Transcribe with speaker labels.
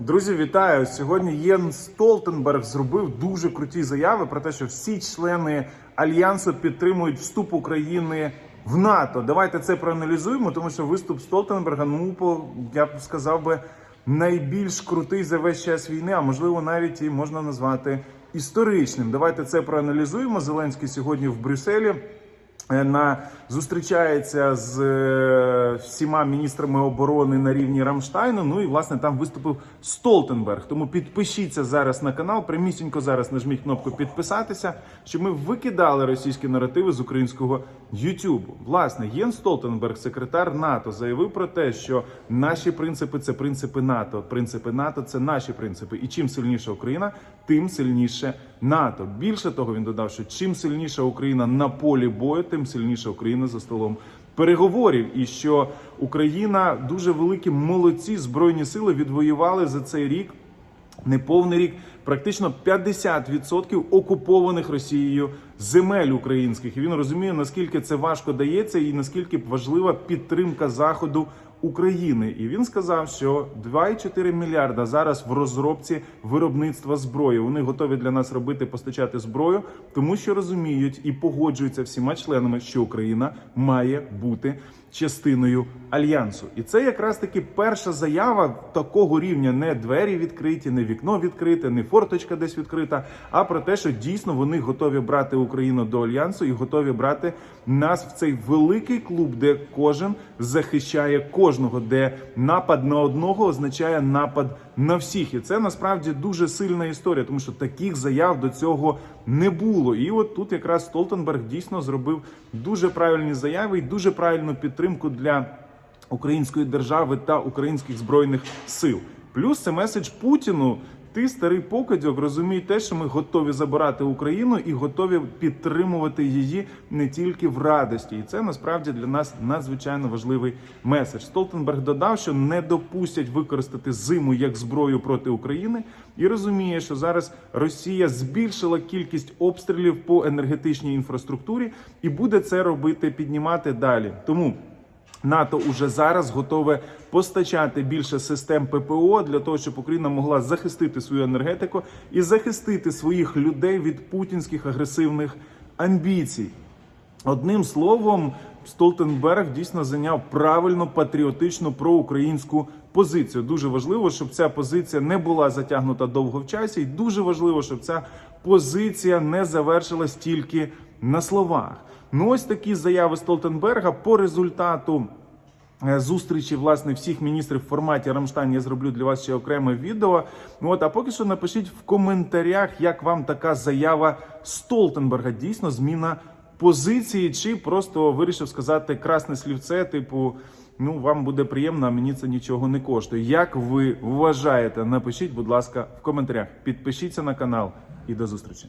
Speaker 1: Друзі, вітаю! Сьогодні Єн Столтенберг зробив дуже круті заяви про те, що всі члени альянсу підтримують вступ України в НАТО. Давайте це проаналізуємо, тому що виступ Столтенберга, ну по я б сказав би, найбільш крутий за весь час війни, а можливо навіть і можна назвати історичним. Давайте це проаналізуємо. Зеленський сьогодні в Брюсселі. На зустрічається з е, всіма міністрами оборони на рівні Рамштайну. Ну і власне там виступив Столтенберг. Тому підпишіться зараз на канал. Прямісінько зараз нажміть кнопку підписатися, щоб ми викидали російські наративи з українського Ютубу. Власне, Єн Столтенберг, секретар НАТО, заявив про те, що наші принципи це принципи НАТО. Принципи НАТО це наші принципи. І чим сильніша Україна, тим сильніше НАТО. Більше того, він додав, що чим сильніша Україна на полі бою, тим сильніша Україна за столом переговорів. І що Україна дуже великі молодці збройні сили відвоювали за цей рік. Неповний рік практично 50% окупованих Росією земель українських. І він розуміє, наскільки це важко дається, і наскільки важлива підтримка заходу України. І він сказав, що 2,4 мільярда зараз в розробці виробництва зброї. Вони готові для нас робити постачати зброю, тому що розуміють і погоджуються всіма членами, що Україна має бути частиною альянсу. І це якраз таки перша заява такого рівня: не двері відкриті, не вікно відкрите, не форточка десь відкрита, а про те, що дійсно вони готові брати Україну до альянсу і готові брати нас в цей великий клуб, де кожен захищає кожного, де напад на одного означає напад на всіх. І це насправді дуже сильна історія, тому що таких заяв до цього не було. І от тут якраз Столтенберг дійсно зробив дуже правильні заяви і дуже правильну підтримку для української держави та українських збройних сил. Плюс це меседж Путіну. Ти старий покидьок, розумій те, що ми готові забирати Україну і готові підтримувати її не тільки в радості, і це насправді для нас надзвичайно важливий меседж. Столтенберг додав, що не допустять використати зиму як зброю проти України, і розуміє, що зараз Росія збільшила кількість обстрілів по енергетичній інфраструктурі і буде це робити, піднімати далі. Тому. НАТО уже зараз готове постачати більше систем ППО для того, щоб Україна могла захистити свою енергетику і захистити своїх людей від путінських агресивних амбіцій. Одним словом, Столтенберг дійсно зайняв правильно патріотичну проукраїнську позицію. Дуже важливо, щоб ця позиція не була затягнута довго в часі, і дуже важливо, щоб ця позиція не завершилась тільки на словах. Ну ось такі заяви Столтенберга по результату. е, Зустрічі власне всіх міністрів в форматі Рамштайн я зроблю для вас ще окреме відео. Ну, От а поки що напишіть в коментарях, як вам така заява Столтенберга. Дійсно, зміна позиції, чи просто вирішив сказати красне слівце, типу, ну вам буде приємно, а мені це нічого не коштує. Як ви вважаєте? Напишіть, будь ласка, в коментарях. Підпишіться на канал і до зустрічі.